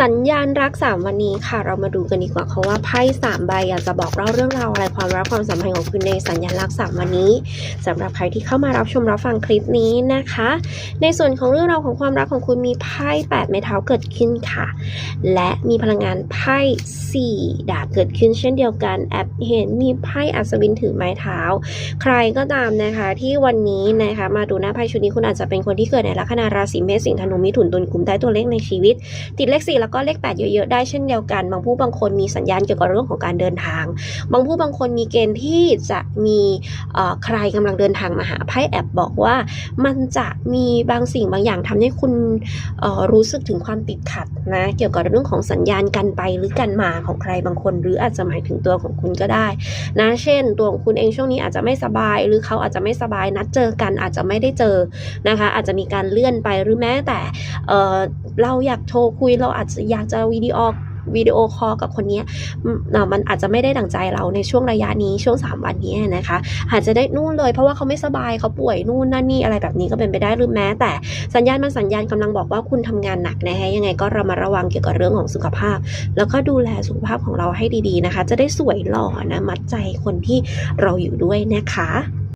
สัญญาณรักสามวันนี้ค่ะ เรามาดูกันดีกว่าเขาว่าไพ่สามใบอยากจะบอกเล่าเรื่องราวอะไรความรักความสัมพันธ์ของคุณในสัญญาณรักสามวันนี้สำหรับใครที่เข้ามารับชมรับฟังคลิปนี้นะคะ ในส่วนของเรื่องราวของความรักของคุณมีไพ่แปดไม้เท้าเกิดขึ้นค่ะ และมีพลังงานไพ่สี่ดาบเกิดขึ้นเช่นเดียวกันแอบเห็นมีไพ่อัศวินถือไม้เท้า ใครก็ตามนะคะที่วันนี้นะคะมาดูหน้าไพ่ชุดนี้คุณอาจจะเป็นคนที่เกิดในลัคนาราศีเมษสิงห์ธนูมิถุนตุลกุมได้ตัวเลขในชีวิต ติดเลข4 แล้วก็เลข 8 เยอะๆได้เช่นเดียวกัน บางผู้บางคนมีสัญญาณเกี่ยวกับเรื่องของการเดินทาง บางผู้บางคนมีเกณฑ์ที่จะมีใครกำลังเดินทางมาหาไพ่แอบบอกว่ามันจะมีบางสิ่งบางอย่างทำให้คุณรู้สึกถึงความติดขัดนะเกี่ยวกับเรื่องของสัญญาณกันไปหรือกันมาของใครบางคน หรืออาจจะหมายถึงตัวของคุณก็ได้นะเช่น ตัวของคุณเองช่วงนี้อาจจะไม่สบาย หรือเขาอาจจะไม่สบายนัดเจอกันอาจจะไม่ได้เจอนะคะ อาจจะมีการเลื่อนไปหรือแม้แต่เเราอยากโทรคุยเราอาจจะอยากจะวิดีโอวิดีโอคอลกับคนเนี้ยมันอาจจะไม่ได้ดั่งใจเราในช่วงระยะนี้ช่วง 3 วันนี้นะคะ อาจจะได้นู่นเลยเพราะว่าเขาไม่สบายเขาป่วยนู่นนั่นนี่อะไรแบบนี้ก็เป็นไปได้หรือแม้ แต่สัญญาณมันสัญญาณกำลังบอกว่าคุณทำงานหนักนะคะยังไงก็ระมัดระวังเกี่ยวกับเรื่องของสุขภาพ แล้วก็ดูแลสุขภาพของเราให้ดีๆนะคะ จะได้สวยหล่อนะมัดใจคนที่เราอยู่ด้วยนะคะ